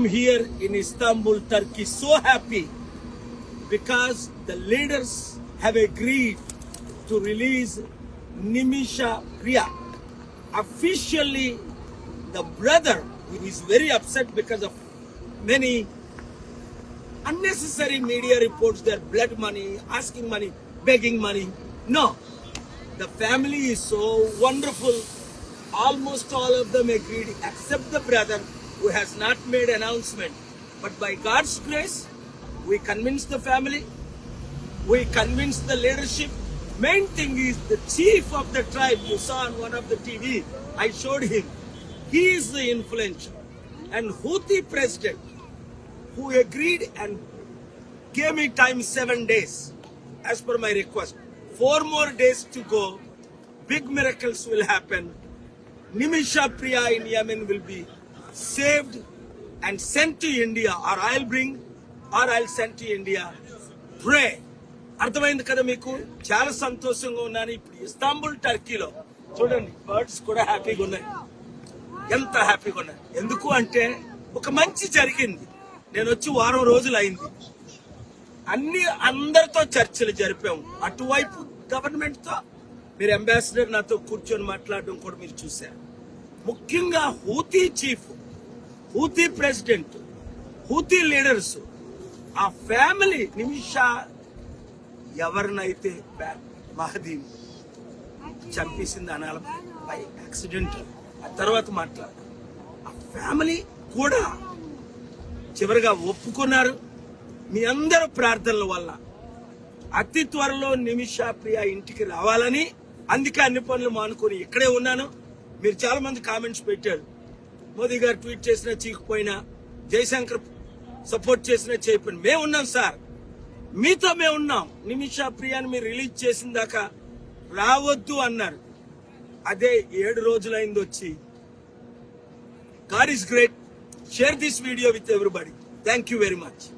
I'm here in Istanbul, Turkey, so happy because the leaders have agreed to release Nimisha Priya. Officially, the brother is very upset because of many unnecessary media reports, their blood money, asking money, begging money. No, the family is so wonderful. Almost all of them agreed, except the brother who has not made announcement. But by God's grace, we convinced the family, we convinced the leadership. Main thing is the chief of the tribe. You saw on one of the TV. I showed him. He is the influential. And Houthi president, who agreed and gave me time seven days, as per my request. Four more days to go. Big miracles will happen. Nimisha Priya in Yemen will be saved and sent to India, or I'll bring, or I'll send to India. Pray. అర్థమైంది కదా మీకు? చాలా సంతోషంగా ఉన్నాను ఇప్పుడు. Istanbul టర్కీలో. చూడండి birds కూడా హ్యాపీగా ఉన్నాయి. ఎంత హ్యాపీగా ఉన్నాయి. ఎందుకు అంటే ఒక మంచి జరిగింది. నేను వచ్చి వారం రోజులు అయింది అన్ని అందరితో చర్చలు జరిపాము. అటువైపు గవర్నమెంట్తో. మీరు అంబాసిడర్ నాతో కూర్చొని మాట్లాడడం కూడా మీరు చూశారు. ముఖ్యంగా Houthi chief Houthi president Houthi leaders ఆ ఫ్యామిలీ నిమిషా ఎవరినైతే బ్యా- మహదీ చంపేసింది అనాల బై యాక్సిడెంట్. ఆ తర్వాత మాట్లాడు ఆ ఫ్యామిలీ కూడా చివరిగా ఒప్పుకున్నారు. మీ అందరూ ప్రార్థనల వల్ల అతి త్వరలో నిమిషా ప్రియ ఇంటికి రావాలని అందుకే అన్ని పనులు మానుకొని ఇక్కడే ఉన్నాను. మీరు చాలా మంది కామెంట్స్ పెట్టారు. మోదీ గారు ట్వీట్ చేసినా చీకపోయినా జయశంకర్ సపోర్ట్ చేసినా చేయకపోయినా మేము ఉన్నాం సార్. మీతో మేము ఉన్నాం. నిమిషా ప్రియాని మీరు రిలీజ్ చేసిన దాకా రావద్దు అన్నారు. అదే ఏడు రోజులైంది వచ్చి. Car is great. Share this video with everybody. Thank you very much.